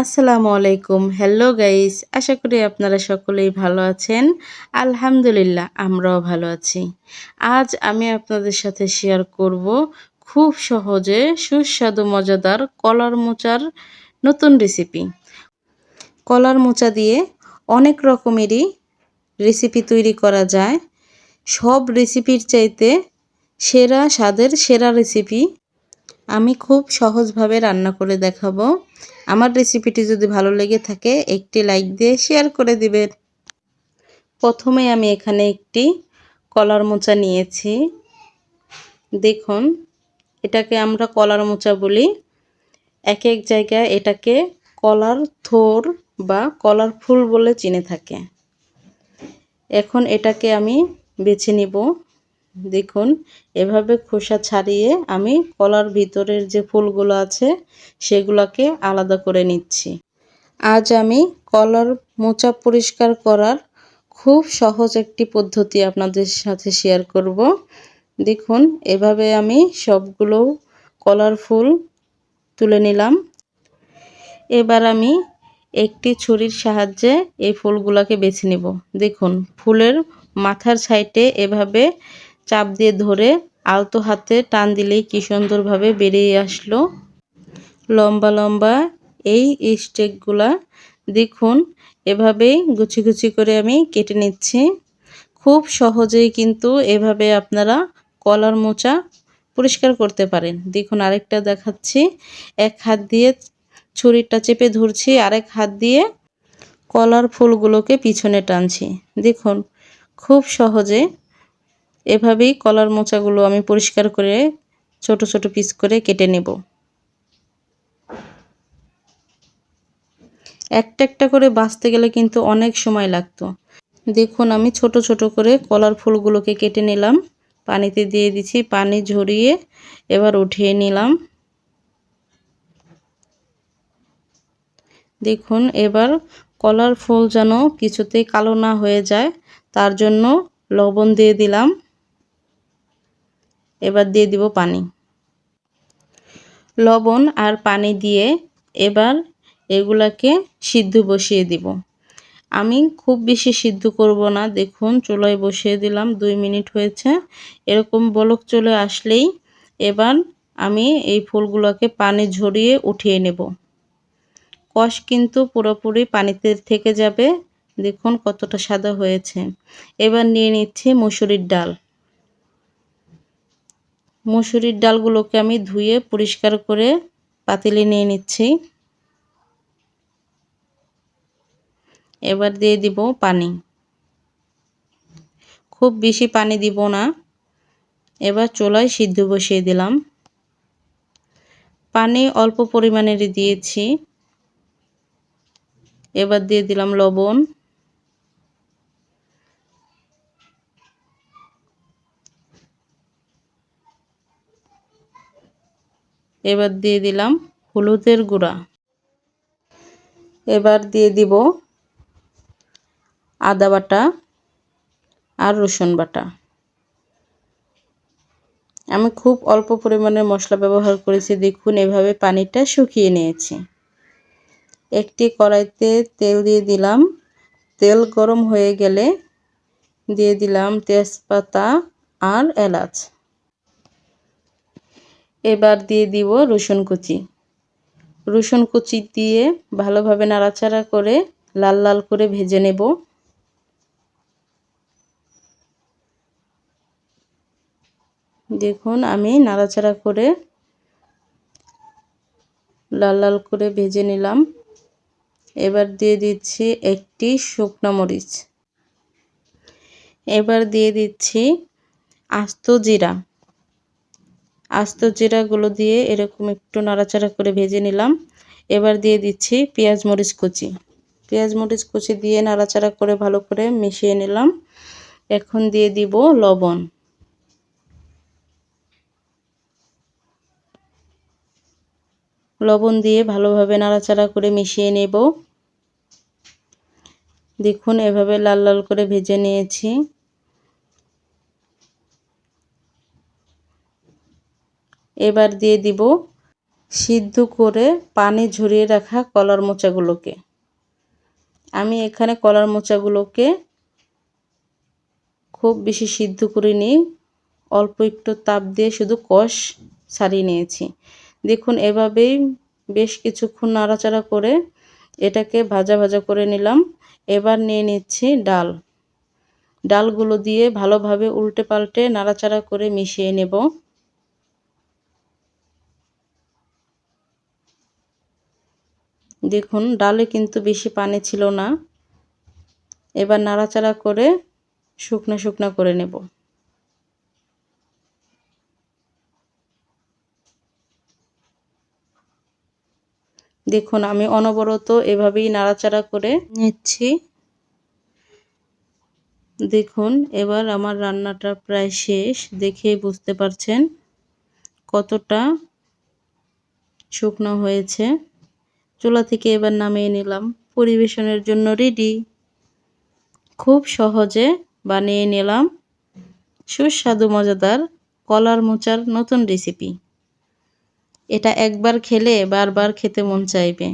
আসসালামু আলাইকুম। Hello guys আশা করি আপনারা সকলেই ভালো আছেন। আলহামদুলিল্লাহ, আমরাও ভালো আছি। আজ আমি আপনাদের সাথে শেয়ার করব খুব সহজে সুস্বাদু মজাদার কলার মোচার নতুন রেসিপি কলার মোচা দিয়ে অনেক রকমেরই রেসিপি তৈরি করা যায়। সব রেসিপির চাইতে সেরা স্বাদের সেরা রেসিপি আমি খুব সহজভাবে রান্না করে দেখাবো। আমার রেসিপিটি যদি ভালো লেগে থাকে, একটি লাইক দিয়ে শেয়ার করে দিবেন। প্রথমে আমি এখানে একটি কলার মোচা নিয়েছি। দেখুন, এটাকে আমরা কলার মোচা বলি। এক এক জায়গায় এটাকে কলার থোর বা কলার ফুল বলে চিনে থাকে। এখন এটাকে আমি বেছে নিব। দেখুন, এভাবে খোসা ছাড়িয়ে আমি কলার ভিতরের যে ফুলগুলো আছে, সেগুলোকে আলাদা করে নিচ্ছি। আজ আমি কলার মোচা পরিষ্কার করার খুব সহজ একটি পদ্ধতি আপনাদের সাথে শেয়ার করব। দেখুন, এভাবে আমি সবগুলো কলার ফুল তুলে নিলাম। এবার আমি একটি ছুরির সাহায্যে এই ফুলগুলোকে বেছে নেব। দেখুন, ফুলের মাথার সাইডে এভাবে চাপ দিয়ে ধরে আলতো হাতে টান দিলেই কি সুন্দরভাবে বেরিয়ে আসলো। লম্বা লম্বা এই স্টেকগুলা দেখুন, এভাবেই গুছি গুছি করে আমি কেটে নিচ্ছি। খুব সহজেই কিন্তু এভাবে আপনারা কলার মোচা পরিষ্কার করতে পারেন। দেখুন, আরেকটা দেখাচ্ছি। এক হাত দিয়ে ছুরিটা চেপে ধরছি, আরেক হাত দিয়ে কলার ফুলগুলোকে পিছনে টানছি। দেখুন, খুব সহজে এভাবেই কলার মোচাগুলো আমি পরিষ্কার করে ছোট ছোট পিস করে কেটে নেব। একটা একটা করে বাঁচতে গেলে কিন্তু অনেক সময় লাগতো। দেখুন, আমি ছোট ছোট করে কলার ফুলগুলোকে কেটে নিলাম। পানিতে দিয়ে দিচ্ছি, পানি ঝরিয়ে এবার উঠিয়ে নিলাম। দেখুন, এবার কলার ফুল যেন কিছুতেই কালো না হয়ে যায়, তার জন্য লবণ দিয়ে দিলাম। এবার দিয়ে দিব পানি। লবণ আর পানি দিয়ে এবার এগুলাকে সিদ্ধ বসিয়ে দিব। আমি খুব বেশি সিদ্ধ করব না, দেখুন চুলায় বসিয়ে দিলাম, দুই মিনিট হয়েছে। এরকম বলক চলে আসলেই এবার আমি এই ফুলগুলোকে পানি ঝরিয়ে উঠিয়ে নেব। কষ কিন্তু পুরোপুরি পানিতে থেকে যাবে, দেখুন কতটা সাদা হয়েছে। এবার নিয়ে নিচ্ছি মুসুরির ডাল। মুসুরির ডালগুলোকে আমি ধুয়ে পরিষ্কার করে পাতিলে নিয়ে নিচ্ছি। এবার দিয়ে দিব পানি। খুব বেশি পানি দিব না। এবার চোলায় সিদ্ধ বসিয়ে দিলাম। পানি অল্প পরিমাণের দিয়েছি। এবার দিয়ে দিলাম লবণ। এবার দিয়ে দিলাম হলুদের গুঁড়া। এবার দিয়ে দিব আদা বাটা আর রসুন বাটা। আমি খুব অল্প পরিমাণের মশলা ব্যবহার করেছি, দেখুন এভাবে পানিটা শুকিয়ে নিয়েছি। একটি কড়াইতে তেল দিয়ে দিলাম। তেল গরম হয়ে গেলে দিয়ে দিলাম তেজপাতা আর এলাচ। এবার দিয়ে দিব রসুন কুচি। রসুন কুচি দিয়ে ভালোভাবে নাড়াচাড়া করে লাল লাল করে ভেজে নেব। দেখুন, আমি নাড়াচাড়া করে লাল লাল করে ভেজে নিলাম। এবার দিয়ে দিচ্ছি একটি শুকনো মরিচ। এবার দিয়ে দিচ্ছি আস্ত জিরা। আস্ত জিরাগুলো দিয়ে এরকম একটু নাড়াচাড়া করে ভেজে নিলাম। এবার দিয়ে দিচ্ছি পেঁয়াজ মরিচ কুচি। পেঁয়াজ মরিচ কুচি দিয়ে নাড়াচাড়া করে ভালো করে মিশিয়ে নিলাম। এখন দিয়ে দিব লবণ। লবণ দিয়ে ভালোভাবে নাড়াচাড়া করে মিশিয়ে নেব। দেখুন এভাবে লাল লাল করে ভেজে নিয়েছি। এবার দিয়ে দিব সিদ্ধ করে পানি ঝরিয়ে রাখা কলার মোচাগুলোকে। আমি এখানে কলার মোচাগুলোকে খুব বেশি সিদ্ধ করে নিই অল্প একটু তাপ দিয়ে শুধু কষ ছাড়িয়ে নিয়েছি। দেখুন, এভাবেই বেশ কিছুক্ষণ নাড়াচাড়া করে এটাকে ভাজা ভাজা করে নিলাম। এবার নিয়ে নিচ্ছি ডাল। ডালগুলো দিয়ে ভালোভাবে উল্টে পাল্টে নাড়াচাড়া করে মিশিয়ে নেব। দেখুন, ডালে কিন্তু বেশি পানি ছিল না। এবার নাড়াচাড়া করে শুকনো শুকনো করে নেব। দেখুন, আমি অনবরত এভাবেই নাড়াচাড়া করে নিচ্ছি। দেখুন, এবার আমার রান্নাটা প্রায় শেষ। দেখেই বুঝতে পারছেন কতটা শুকনো হয়েছে। চুলা থেকে এবার নামিয়ে নিলাম। পরিবেশনের জন্য রেডি খুব সহজে বানিয়ে নিলাম। সুস্বাদু, মজাদার কলার মোচার নতুন রেসিপি এটা একবার খেলে বারবার খেতে মন চাইবে।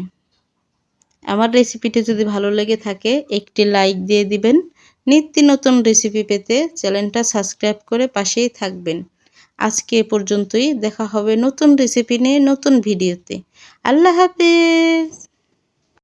আমার রেসিপিটি যদি ভালো লেগে থাকে, একটি লাইক দিয়ে দিবেন। নিত্য নতুন রেসিপি পেতে চ্যানেলটা সাবস্ক্রাইব করে পাশেই থাকবেন। আজকে এ পর্যন্তই। দেখা হবে নতুন রেসিপি নিয়ে নতুন ভিডিওতে আল্লাহ হাফেজ।